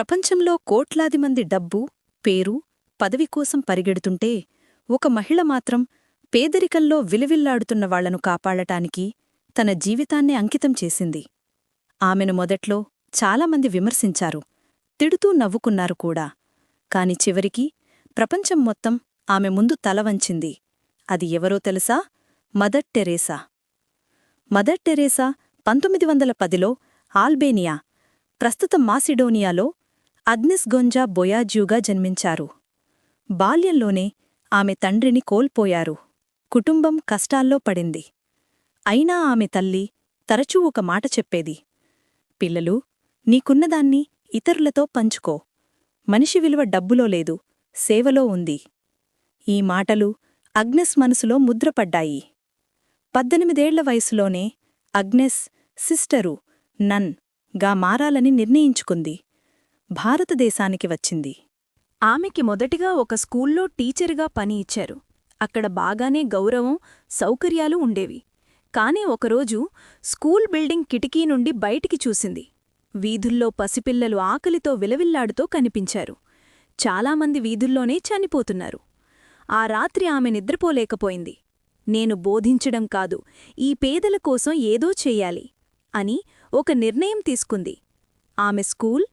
ప్రపంచంలో కోట్లాది మంది డబ్బు పేరు పదవి కోసం పరిగెడుతుంటే ఒక మహిళ మాత్రం పేదరికంలో విలువిల్లాడుతున్న వాళ్ళను కాపాడటానికి తన జీవితాన్నే అంకితం చేసింది. ఆమెను మొదట్లో చాలామంది విమర్శించారు తిడుతూ నవ్వుకున్నారు కూడా. కాని చివరికి ప్రపంచం మొత్తం ఆమె ముందు తలవంచింది. అది ఎవరో తెలుసా? మదర్ టెరేసా. మదర్ టెరేసా పంతొమ్మిది వందల పదిలో ఆల్బేనియా ప్రస్తుత మాసిడోనియాలో అగ్నిస్ గొంజా బొయాజ్యూగా జన్మించారు. బాల్యంలోనే ఆమె తండ్రిని కోల్పోయారు. కుటుంబం కష్టాల్లో పడింది. అయినా ఆమె తల్లి తరచూ ఒక మాట చెప్పేది. పిల్లలు నీకున్నదాన్ని ఇతరులతో పంచుకో. మనిషి విలువ డబ్బులో లేదు సేవలో ఉంది. ఈ మాటలు అగ్నెస్ మనసులో ముద్రపడ్డాయి. పద్దెనిమిదేళ్ళ వయసులోనే అగ్నెస్ సిస్టరు నన్గా మారాలని నిర్ణయించుకుంది. భారతదేశానికి వచ్చింది. ఆమెకి మొదటిగా ఒక స్కూల్లో టీచరుగా పని ఇచ్చారు. అక్కడ బాగానే గౌరవం సౌకర్యాలు ఉండేవి. కాని ఒకరోజు స్కూల్ బిల్డింగ్ కిటికీ నుండి బయటికి చూసింది. వీధుల్లో పసిపిల్లలు ఆకలితో విలవిల్లాడుతో కనిపించారు. చాలామంది వీధుల్లోనే చనిపోతున్నారు. ఆ రాత్రి ఆమె నిద్రపోలేకపోయింది. నేను బోధించడం కాదు ఈ పేదల కోసం ఏదో చెయ్యాలి అని ఒక నిర్ణయం తీసుకుంది. ఆమె స్కూల్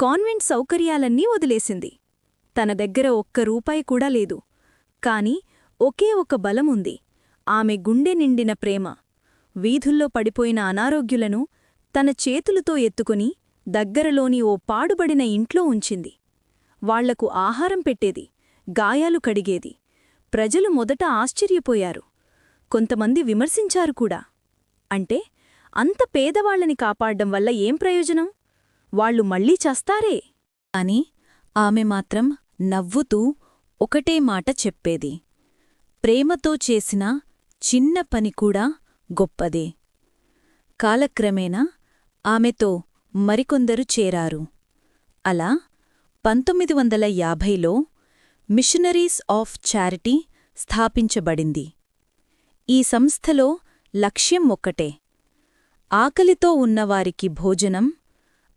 కాన్వెంట్ సౌకర్యాలన్నీ వదిలేసింది. తన దగ్గర ఒక్క రూపాయి కూడా లేదు. కాని ఒకే ఒక బలముంది ఆమె గుండె నిండిన ప్రేమ. వీధుల్లో పడిపోయిన అనారోగ్యులను తన చేతులతో ఎత్తుకుని దగ్గరలోని ఓ పాడుబడిన ఇంట్లో ఉంచింది. వాళ్ళకు ఆహారం పెట్టేది గాయాలు కడిగేది. ప్రజలు మొదట ఆశ్చర్యపోయారు. కొంతమంది విమర్శించారు కూడా. అంటే అంత పేదవాళ్ళని కాపాడ్డం వల్ల ఏం ప్రయోజనం? వాళ్ళు మళ్ళీ చేస్తారే? అని ఆమె మాత్రం నవ్వుతూ ఒకటే మాట చెప్పేది. ప్రేమతో చేసిన చిన్న పని కూడా గొప్పదే. కాలక్రమేణా ఆమెతో మరికొందరు చేరారు. అలా పంతొమ్మిది వందల యాభైలో మిషనరీస్ ఆఫ్ చారిటీ స్థాపించబడింది. ఈ సంస్థలో లక్ష్యం ఒక్కటే. ఆకలితో ఉన్నవారికి భోజనం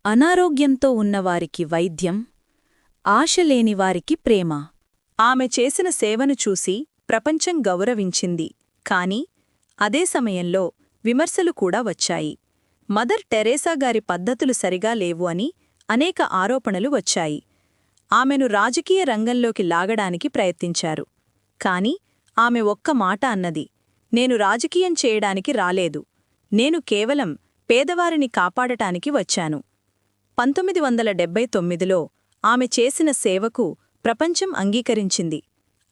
అనారోగ్యంతో ఉన్నవారికి వైద్యం ఆశలేనివారికి ప్రేమ. ఆమె చేసిన సేవను చూసి ప్రపంచం గౌరవించింది. కాని అదే సమయంలో విమర్శలు కూడా వచ్చాయి. మదర్ టెరేసా గారి పద్ధతులు సరిగా లేవు అని అనేక ఆరోపణలు వచ్చాయి. ఆమెను రాజకీయ రంగంలోకి లాగడానికి ప్రయత్నించారు. కాని ఆమె ఒక్క మాట అన్నది నేను రాజకీయం చేయడానికి రాలేదు. నేను కేవలం పేదవారిని కాపాడటానికి వచ్చాను. పంతొమ్మిది వందల డెబ్బై తొమ్మిదిలో ఆమె చేసిన సేవకు ప్రపంచం అంగీకరించింది.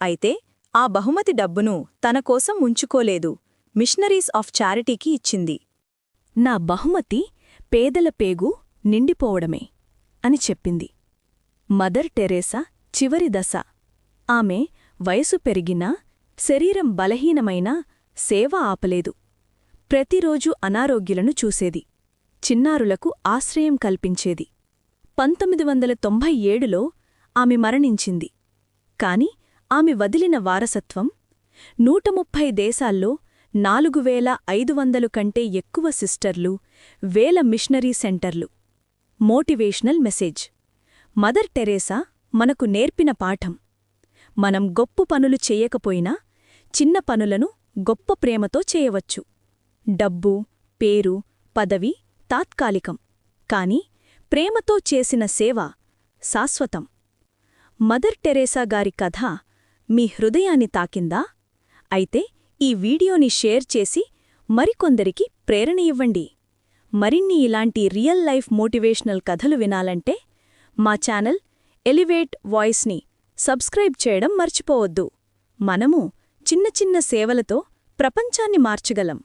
అయితే ఆ బహుమతి డబ్బును తన కోసం ఉంచుకోలేదు. మిషనరీస్ ఆఫ్ చారిటీకి ఇచ్చింది. నా బహుమతి పేదల పేగు నిండిపోవడమే అని చెప్పింది. మదర్ టెరేసా చివరి దశ. ఆమె వయసు పెరిగినా శరీరం బలహీనమైనా సేవ ఆపలేదు. ప్రతిరోజు అనారోగ్యులను చూసేది. చిన్నారులకు ఆశ్రయం కల్పించేది. పంతొమ్మిది వందల తొంభై ఏడులో ఆమె మరణించింది. కాని ఆమె వదిలిన వారసత్వం నూట ముప్పై దేశాల్లో నాలుగు వేల ఐదు వందలు కంటే ఎక్కువ సిస్టర్లు వేల మిషనరీ సెంటర్లు. Motivational message. మదర్ టెరేసా మనకు నేర్పిన పాఠం. మనం గొప్ప పనులు చెయ్యకపోయినా చిన్న పనులను గొప్ప ప్రేమతో చేయవచ్చు. డబ్బు పేరు పదవి తాత్కాలికం. కాని ప్రేమతో చేసిన సేవ శాశ్వతం. మదర్ టెరేసా గారి కథ మీ హృదయాన్ని తాకిందా? అయితే ఈ వీడియోని షేర్ చేసి మరికొందరికి ప్రేరణ ఇవ్వండి. మరిన్ని ఇలాంటి రియల్ లైఫ్ మోటివేషనల్ కథలు వినాలంటే మా ఛానల్ ఎలివేట్ వాయిస్ని సబ్స్క్రైబ్ చేయడం మర్చిపోవద్దు. మనము చిన్న చిన్న సేవలతో ప్రపంచాన్ని మార్చగలం.